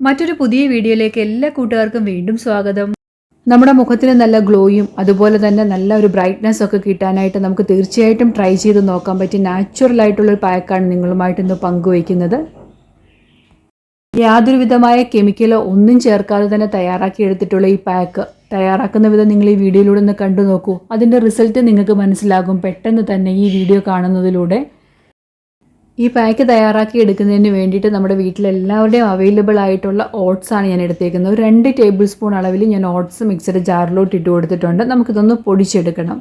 മറ്റൊരു പുതിയ വീഡിയോയിലേക്ക് എല്ലാ കൂട്ടുകാർക്കും വീണ്ടും സ്വാഗതം. നമ്മുടെ മുഖത്തിന് നല്ല ഗ്ലോയും അതുപോലെ തന്നെ നല്ല ഒരു ബ്രൈറ്റ്നസ് ഒക്കെ കിട്ടാനായിട്ട് നമുക്ക് തീർച്ചയായിട്ടും ട്രൈ ചെയ്ത് നോക്കാൻ പറ്റിയ നാച്ചുറൽ ആയിട്ടുള്ള ഒരു പാക്കാണ് നിങ്ങളുമായിട്ട് ഇന്ന് പങ്കുവയ്ക്കുന്നത്. യാതൊരു വിധമായ കെമിക്കലോ ഒന്നും ചേർക്കാതെ തന്നെ തയ്യാറാക്കി എടുത്തിട്ടുള്ള ഈ പാക്ക് തയ്യാറാക്കുന്ന വിധം നിങ്ങൾ ഈ വീഡിയോയിലൂടെ ഒന്ന് കണ്ടു നോക്കൂ. അതിന്റെ റിസൾട്ട് നിങ്ങൾക്ക് മനസ്സിലാകും. പെട്ടെന്ന് തന്നെ ഈ വീഡിയോ കാണുന്നതിലൂടെ. ഈ പാക്ക് തയ്യാറാക്കി എടുക്കുന്നതിന് വേണ്ടിയിട്ട് നമ്മുടെ വീട്ടിലെല്ലാവരുടെയും അവൈലബിൾ ആയിട്ടുള്ള ഓട്സ് ആണ് ഞാൻ എടുത്തേക്കുന്നത്. ഒരു രണ്ട് ടേബിൾ സ്പൂൺ അളവിൽ ഞാൻ ഓട്സ് മിക്സഡ് ജാറിലോട്ട് ഇട്ട് കൊടുത്തിട്ടുണ്ട്. നമുക്കിതൊന്ന് പൊടിച്ചെടുക്കണം.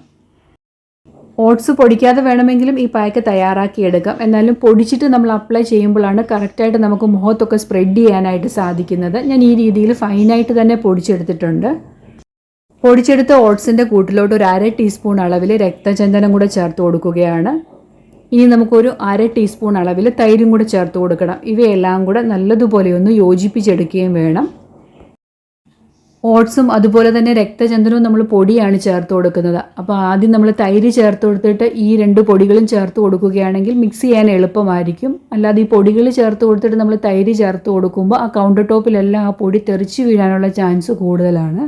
ഓട്സ് പൊടിക്കാതെ വേണമെങ്കിലും ഈ പാക്ക് തയ്യാറാക്കി എടുക്കാം. എന്നാലും പൊടിച്ചിട്ട് നമ്മൾ അപ്ലൈ ചെയ്യുമ്പോഴാണ് കറക്റ്റായിട്ട് നമുക്ക് മുഖത്തൊക്കെ സ്പ്രെഡ് ചെയ്യാനായിട്ട് സാധിക്കുന്നത്. ഞാൻ ഈ രീതിയിൽ ഫൈനായിട്ട് തന്നെ പൊടിച്ചെടുത്തിട്ടുണ്ട്. പൊടിച്ചെടുത്ത ഓട്സിന്റെ കൂട്ടിലോട്ട് ഒരു അര ടീസ്പൂൺ അളവിൽ രക്തചന്ദനം കൂടെ ചേർത്ത് കൊടുക്കുകയാണ്. ഇനി നമുക്കൊരു അര ടീസ്പൂൺ അളവിൽ തൈരും കൂടെ ചേർത്ത് കൊടുക്കണം. ഇവയെല്ലാം കൂടെ നല്ലതുപോലെ ഒന്ന് യോജിപ്പിച്ചെടുക്കുകയും വേണം. ഓട്സും അതുപോലെ തന്നെ രക്തചന്ദനവും നമ്മൾ പൊടിയാണ് ചേർത്ത് കൊടുക്കുന്നത്. അപ്പോൾ ആദ്യം നമ്മൾ തൈര് ചേർത്ത് കൊടുത്തിട്ട് ഈ രണ്ട് പൊടികളും ചേർത്ത് കൊടുക്കുകയാണെങ്കിൽ മിക്സ് ചെയ്യാൻ എളുപ്പമായിരിക്കും. അല്ലാതെ ഈ പൊടികൾ ചേർത്ത് കൊടുത്തിട്ട് നമ്മൾ തൈര് ചേർത്ത് കൊടുക്കുമ്പോൾ ആ കൗണ്ടർ ടോപ്പിലെല്ലാം ആ പൊടി തെറിച്ച് വീഴാനുള്ള ചാൻസ് കൂടുതലാണ്.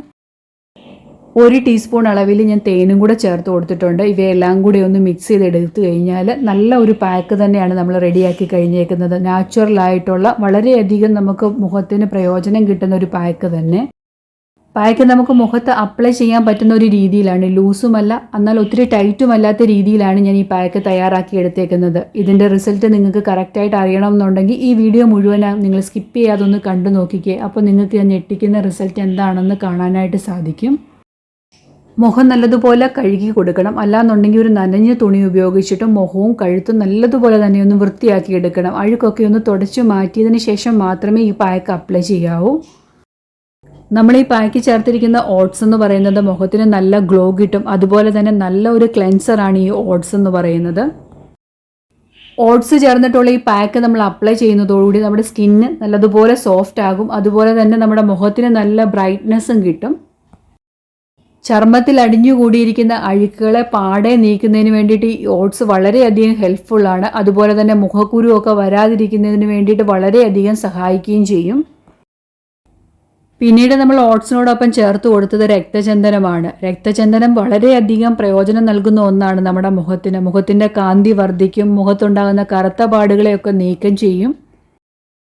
ഒരു ടീസ്പൂൺ അളവിൽ ഞാൻ തേനും കൂടെ ചേർത്ത് കൊടുത്തിട്ടുണ്ട്. ഇവയെല്ലാം കൂടി ഒന്ന് മിക്സ് ചെയ്ത് എടുത്തു കഴിഞ്ഞാൽ നല്ല ഒരു പാക്ക് തന്നെയാണ് നമ്മൾ റെഡിയാക്കി കഴിഞ്ഞേക്കുന്നത്. നാച്ചുറലായിട്ടുള്ള വളരെയധികം നമുക്ക് മുഖത്തിന് പ്രയോജനം കിട്ടുന്ന ഒരു പാക്ക് തന്നെ. പാക്ക് നമുക്ക് മുഖത്ത് അപ്ലൈ ചെയ്യാൻ പറ്റുന്ന ഒരു രീതിയിലാണ്. ലൂസുമല്ല എന്നാൽ ഒത്തിരി ടൈറ്റും അല്ലാത്ത രീതിയിലാണ് ഞാൻ ഈ പാക്ക് തയ്യാറാക്കി എടുത്തേക്കുന്നത്. ഇതിന്റെ റിസൾട്ട് നിങ്ങൾക്ക് കറക്റ്റായിട്ട് അറിയണമെന്നുണ്ടെങ്കിൽ ഈ വീഡിയോ മുഴുവൻ നിങ്ങൾ സ്കിപ്പ് ചെയ്യാതൊന്ന് കണ്ടു നോക്കിക്കേ. അപ്പോൾ നിങ്ങൾക്ക് ഞാൻ ഞെട്ടിക്കുന്ന റിസൾട്ട് എന്താണെന്ന് കാണാനായിട്ട് സാധിക്കും. മുഖം നല്ലതുപോലെ കഴുകി കൊടുക്കണം. അല്ലാന്നുണ്ടെങ്കിൽ ഒരു നനഞ്ഞ തുണി ഉപയോഗിച്ചിട്ട് മുഖവും കഴുത്തും നല്ലതുപോലെ തന്നെ ഒന്ന് വൃത്തിയാക്കി എടുക്കണം. അഴുക്കൊക്കെ ഒന്ന് തുടച്ചു മാറ്റിയതിന് ശേഷം മാത്രമേ ഈ പാക്ക് അപ്ലൈ ചെയ്യാവൂ. നമ്മൾ ഈ പാക്ക് ചേർത്തിരിക്കുന്ന ഓട്സ് എന്ന് പറയുന്നത് മുഖത്തിന് നല്ല ഗ്ലോ കിട്ടും. അതുപോലെ തന്നെ നല്ല ഒരു ക്ലെൻസറാണ് ഈ ഓട്സ് എന്ന് പറയുന്നത്. ഓട്സ് ചേർന്നിട്ടുള്ള ഈ പാക്ക് നമ്മൾ അപ്ലൈ ചെയ്യുന്നതോടുകൂടി നമ്മുടെ സ്കിന്ന് നല്ലതുപോലെ സോഫ്റ്റ് ആകും. അതുപോലെ തന്നെ നമ്മുടെ മുഖത്തിന് നല്ല ബ്രൈറ്റ്നെസ്സും കിട്ടും. ചർമ്മത്തിൽ അടിഞ്ഞുകൂടിയിരിക്കുന്ന അഴുക്കുകളെ പാടെ നീക്കുന്നതിന് വേണ്ടിയിട്ട് ഈ ഓട്സ് വളരെയധികം ഹെൽപ്ഫുള്ളാണ് അതുപോലെ തന്നെ മുഖക്കുരുവൊക്കെ വരാതിരിക്കുന്നതിന് വേണ്ടിയിട്ട് വളരെയധികം സഹായിക്കുകയും ചെയ്യും. പിന്നീട് നമ്മൾ ഓട്സിനോടൊപ്പം ചേർത്ത് കൊടുത്തത് രക്തചന്ദനമാണ്. രക്തചന്ദനം വളരെയധികം പ്രയോജനം നൽകുന്ന ഒന്നാണ് നമ്മുടെ മുഖത്തിന്. മുഖത്തിന്റെ കാന്തി വർദ്ധിക്കും മുഖത്തുണ്ടാകുന്ന കറുത്ത പാടുകളെയൊക്കെ നീക്കം ചെയ്യും.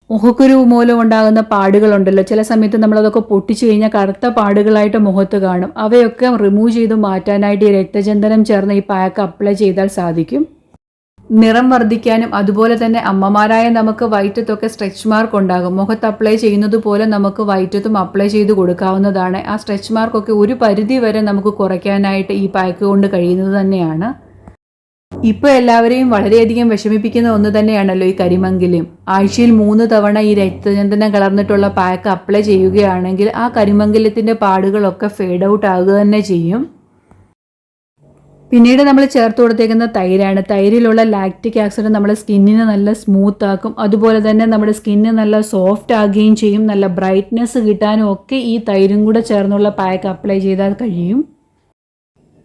മുഖക്കുരു മൂലം ഉണ്ടാകുന്ന പാടുകളുണ്ടല്ലോ. ചില സമയത്ത് നമ്മളതൊക്കെ പൊട്ടിച്ചു കഴിഞ്ഞാൽ കറുത്ത പാടുകളായിട്ട് മുഖത്ത് കാണും. അവയൊക്കെ റിമൂവ് ചെയ്ത് മാറ്റാനായിട്ട് ഈ രക്തചന്ദനം ചേർന്ന് ഈ പാക്ക് അപ്ലൈ ചെയ്താൽ സാധിക്കും. നിറം വർദ്ധിക്കാനും അതുപോലെ തന്നെ അമ്മമാരായ നമുക്ക് വയറ്റത്തൊക്കെ സ്ട്രെച്ച് മാർക്ക് ഉണ്ടാകും. മുഖത്ത് അപ്ലൈ ചെയ്യുന്നത് പോലെ നമുക്ക് വയറ്റത്തും അപ്ലൈ ചെയ്ത് കൊടുക്കാവുന്നതാണ്. ആ സ്ട്രെച്ച് മാർക്കൊക്കെ ഒരു പരിധി വരെ നമുക്ക് കുറയ്ക്കാനായിട്ട് ഈ പാക്ക് കൊണ്ട് കഴിയുന്നത് തന്നെയാണ്. ഇപ്പോൾ എല്ലാവരെയും വളരെയധികം വിഷമിപ്പിക്കുന്ന ഒന്ന് തന്നെയാണല്ലോ ഈ കരിമങ്കിലും. ആഴ്ചയിൽ മൂന്ന് തവണ ഈ രക്തചന്ദനം കലർന്നിട്ടുള്ള പാക്ക് അപ്ലൈ ചെയ്യുകയാണെങ്കിൽ ആ കരിമങ്കിലത്തിന്റെ പാടുകളൊക്കെ ഫേഡ് ഔട്ട് ആകുക തന്നെ ചെയ്യും. പിന്നീട് നമ്മൾ ചേർത്ത് കൊടുത്തേക്കുന്ന തൈരാണ്. തൈരിലുള്ള ലാക്റ്റിക് ആസിഡ് നമ്മുടെ സ്കിന്നിനെ നല്ല സ്മൂത്ത് ആക്കും. അതുപോലെ തന്നെ നമ്മുടെ സ്കിന്ന് നല്ല സോഫ്റ്റ് ആകുകയും ചെയ്യും. നല്ല ബ്രൈറ്റ്നെസ് കിട്ടാനും ഒക്കെ ഈ തൈരും കൂടെ ചേർന്നുള്ള പാക്ക് അപ്ലൈ ചെയ്താൽ കഴിയും.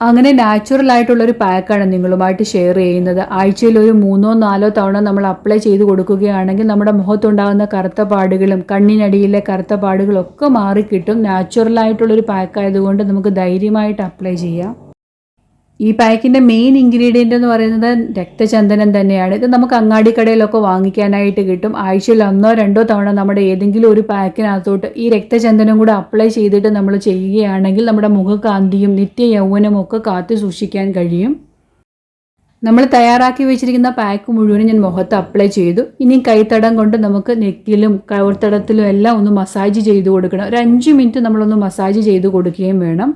അങ്ങനെ നാച്ചുറൽ ആയിട്ടുള്ളൊരു പാക്കാണ് നിങ്ങളുമായിട്ട് ഷെയർ ചെയ്യുന്നത്. ആഴ്ചയിൽ ഒരു മൂന്നോ നാലോ തവണ നമ്മൾ അപ്ലൈ ചെയ്ത് കൊടുക്കുകയാണെങ്കിൽ നമ്മുടെ മുഖത്തുണ്ടാകുന്ന കറുത്ത പാടുകളും കണ്ണിനടിയിലെ കറുത്ത പാടുകളും ഒക്കെ മാറിക്കിട്ടും. നാച്ചുറൽ ആയിട്ടുള്ളൊരു പാക്കായതുകൊണ്ട് നമുക്ക് ധൈര്യമായിട്ട് അപ്ലൈ ചെയ്യാം. ഈ പാക്കിന്റെ മെയിൻ ഇൻഗ്രീഡിയന്റ് എന്ന് പറയുന്നത് രക്തചന്ദനം തന്നെയാണ്. ഇത് നമുക്ക് അങ്ങാടി അങ്ങാടിക്കടയിലൊക്കെ വാങ്ങിക്കാനായിട്ട് കിട്ടും. ആഴ്ചയിൽ ഒന്നോ രണ്ടോ തവണ നമ്മുടെ ഏതെങ്കിലും ഒരു പാക്കിനകത്തോട്ട് ഈ രക്തചന്ദനം കൂടെ അപ്ലൈ ചെയ്തിട്ട് നമ്മൾ ചെയ്യുകയാണെങ്കിൽ നമ്മുടെ മുഖകാന്തിയും നിത്യ യൗവനവും ഒക്കെ കാത്തു സൂക്ഷിക്കാൻ കഴിയും. നമ്മൾ തയ്യാറാക്കി വെച്ചിരിക്കുന്ന പാക്ക് മുഴുവനും ഞാൻ മുഖത്ത് അപ്ലൈ ചെയ്തു. ഇനി കൈത്തടം കൊണ്ട് നമുക്ക് നെക്കിലും കവർത്തടത്തിലും എല്ലാം ഒന്ന് മസാജ് ചെയ്ത് കൊടുക്കണം. ഒരു അഞ്ച് മിനിറ്റ് നമ്മളൊന്ന് മസാജ് ചെയ്ത് കൊടുക്കുകയും വേണം.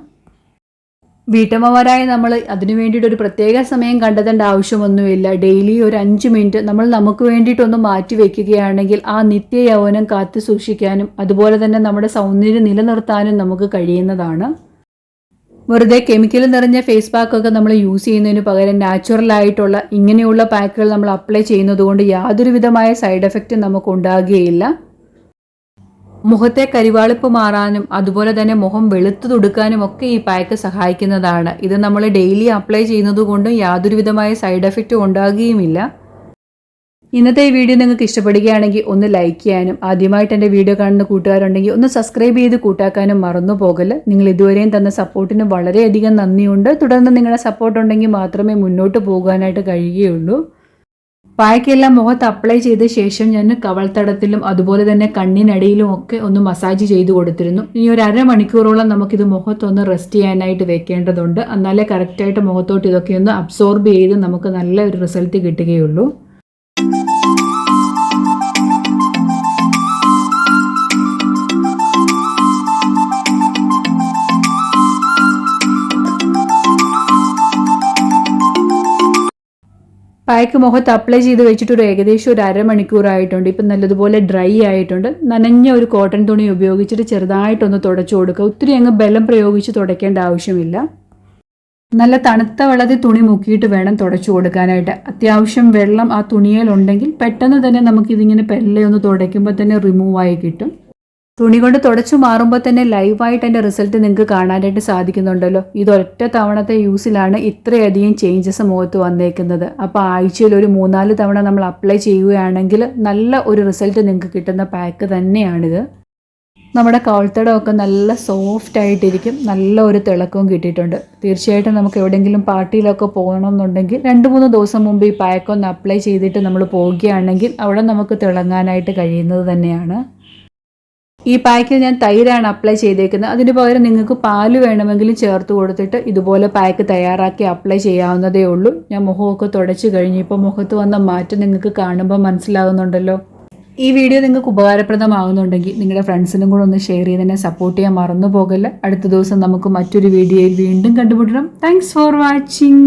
വീട്ടമ്മമാരായ നമ്മൾ അതിനു വേണ്ടിയിട്ട് ഒരു പ്രത്യേക സമയം കണ്ടെത്തേണ്ട ആവശ്യമൊന്നുമില്ല. ഡെയിലി ഒരു അഞ്ച് മിനിറ്റ് നമ്മൾ നമുക്ക് വേണ്ടിയിട്ടൊന്ന് മാറ്റി വെക്കുകയാണെങ്കിൽ ആ നിത്യ യൗവനം കാത്തു സൂക്ഷിക്കാനും അതുപോലെ തന്നെ നമ്മുടെ സൗന്ദര്യം നിലനിർത്താനും നമുക്ക് കഴിയുന്നതാണ്. വെറുതെ കെമിക്കൽ നിറഞ്ഞ ഫേസ് പാക്കൊക്കെ നമ്മൾ യൂസ് ചെയ്യുന്നതിന് പകരം നാച്ചുറൽ ആയിട്ടുള്ള ഇങ്ങനെയുള്ള പാക്കുകൾ നമ്മൾ അപ്ലൈ ചെയ്യുന്നത് കൊണ്ട് യാതൊരു വിധമായ സൈഡ് എഫക്റ്റും നമുക്ക് ഉണ്ടാകുകയില്ല. മുഖത്തെ കരിവാളിപ്പ് മാറാനും അതുപോലെ തന്നെ മുഖം വെളുത്തു തുടുക്കാനും ഒക്കെ ഈ പാക്ക് സഹായിക്കുന്നതാണ്. ഇത് നമ്മൾ ഡെയിലി അപ്ലൈ ചെയ്യുന്നത് കൊണ്ടും യാതൊരുവിധമായ സൈഡ് എഫക്റ്റും ഉണ്ടാകുകയുമില്ല. ഇന്നത്തെ ഈ വീഡിയോ നിങ്ങൾക്ക് ഇഷ്ടപ്പെടുകയാണെങ്കിൽ ഒന്ന് ലൈക്ക് ചെയ്യാനും ആദ്യമായിട്ട് എന്റെ വീഡിയോ കാണുന്ന കൂട്ടുകാരുണ്ടെങ്കിൽ ഒന്ന് സബ്സ്ക്രൈബ് ചെയ്ത് കൂട്ടാക്കാനും മറന്നു പോകൽ നിങ്ങൾ ഇതുവരെയും തന്ന സപ്പോർട്ടിന് വളരെയധികം നന്ദിയുണ്ട്. തുടർന്ന് നിങ്ങളുടെ സപ്പോർട്ട് ഉണ്ടെങ്കിൽ മാത്രമേ മുന്നോട്ട് പോകാനായിട്ട് കഴിയുകയുള്ളൂ. പായ്ക്കെല്ലാം മുഖത്ത് അപ്ലൈ ചെയ്ത ശേഷം ഞാൻ കവൾത്തടത്തിലും അതുപോലെ തന്നെ കണ്ണിനടിയിലും ഒക്കെ ഒന്ന് മസാജ് ചെയ്തു കൊടുത്തിരുന്നു. ഇനി ഒരു അരമണിക്കൂറോളം നമുക്കിത് മുഖത്തൊന്ന് റെസ്റ്റ് ചെയ്യാനായിട്ട് വെക്കേണ്ടതുണ്ട്. എന്നാലേ കറക്റ്റായിട്ട് മുഖത്തോട്ട് ഇതൊക്കെ ഒന്ന് അബ്സോർബ് ചെയ്ത് നമുക്ക് നല്ല ഒരു റിസൾട്ട് കിട്ടുകയുള്ളൂ. പായ്ക്ക് മുഖത്ത് അപ്ലൈ ചെയ്ത് വെച്ചിട്ട് ഒരു ഏകദേശം ഒരു അരമണിക്കൂറായിട്ടുണ്ട്. ഇപ്പം നല്ലതുപോലെ ഡ്രൈ ആയിട്ടുണ്ട്. നനഞ്ഞ ഒരു കോട്ടൺ തുണി ഉപയോഗിച്ചിട്ട് ചെറുതായിട്ടൊന്ന് തുടച്ചു കൊടുക്കുക. ഒത്തിരി അങ്ങ് ബലം പ്രയോഗിച്ച് തുടയ്ക്കേണ്ട ആവശ്യമില്ല. നല്ല തണുത്ത വെള്ളത്തിൽ തുണി മുക്കിയിട്ട് വേണം തുടച്ചു കൊടുക്കാനായിട്ട്. അത്യാവശ്യം വെള്ളം ആ തുണിയിലുണ്ടെങ്കിൽ പെട്ടെന്ന് തന്നെ നമുക്കിതിങ്ങനെ പെല്ലയൊന്ന് തുടയ്ക്കുമ്പോൾ തന്നെ റിമൂവായി കിട്ടും. തുണി കൊണ്ട് തുടച്ചു മാറുമ്പോൾ തന്നെ ലൈവായിട്ട് എന്റെ റിസൾട്ട് നിങ്ങൾക്ക് കാണാനായിട്ട് സാധിക്കുന്നുണ്ടല്ലോ. ഇത് ഒറ്റ തവണത്തെ യൂസിലാണ് ഇത്രയധികം ചേഞ്ചസ് മുഖത്ത് വന്നേക്കുന്നത്. അപ്പോൾ ആഴ്ചയിൽ ഒരു മൂന്നാൽ തവണ നമ്മൾ അപ്ലൈ ചെയ്യുകയാണെങ്കിൽ നല്ല ഒരു റിസൾട്ട് നിങ്ങൾക്ക് കിട്ടുന്ന പാക്ക് തന്നെയാണിത്. നമ്മുടെ കൗൾത്തടമൊക്കെ നല്ല സോഫ്റ്റ് ആയിട്ടിരിക്കും. നല്ല ഒരു തിളക്കവും കിട്ടിയിട്ടുണ്ട്. തീർച്ചയായിട്ടും നമുക്ക് എവിടെയെങ്കിലും പാർട്ടിയിലൊക്കെ പോകണമെന്നുണ്ടെങ്കിൽ രണ്ട് മൂന്ന് ദിവസം മുമ്പ് ഈ പാക്കൊന്ന് അപ്ലൈ ചെയ്തിട്ട് നമ്മൾ പോവുകയാണെങ്കിൽ അവിടെ നമുക്ക് തിളങ്ങാനായിട്ട് കഴിയുന്നത് തന്നെയാണ്. ഈ പാക്കിൽ ഞാൻ തൈരാണ് അപ്ലൈ ചെയ്തേക്കുന്നത്. അതിന് പകരം നിങ്ങൾക്ക് പാൽ വേണമെങ്കിൽ ചേർത്ത് കൊടുത്തിട്ട് ഇതുപോലെ പാക്ക് തയ്യാറാക്കി അപ്ലൈ ചെയ്യാവുന്നതേ ഉള്ളൂ. ഞാൻ മുഖമൊക്കെ തുടച്ച് കഴിഞ്ഞു. ഇപ്പോൾ മുഖത്ത് വന്ന മാറ്റം നിങ്ങൾക്ക് കാണുമ്പോൾ മനസ്സിലാകുന്നുണ്ടല്ലോ. ഈ വീഡിയോ നിങ്ങൾക്ക് ഉപകാരപ്രദമാകുന്നുണ്ടെങ്കിൽ നിങ്ങളുടെ ഫ്രണ്ട്സിനും കൂടെ ഒന്ന് ഷെയർ ചെയ്ത് തന്നെ സപ്പോർട്ട് ചെയ്യാൻ മറന്നു പോകല്ല അടുത്ത ദിവസം നമുക്ക് മറ്റൊരു വീഡിയോയിൽ വീണ്ടും കണ്ടുപിടിക്കണം താങ്ക്സ് ഫോർ വാച്ചിങ്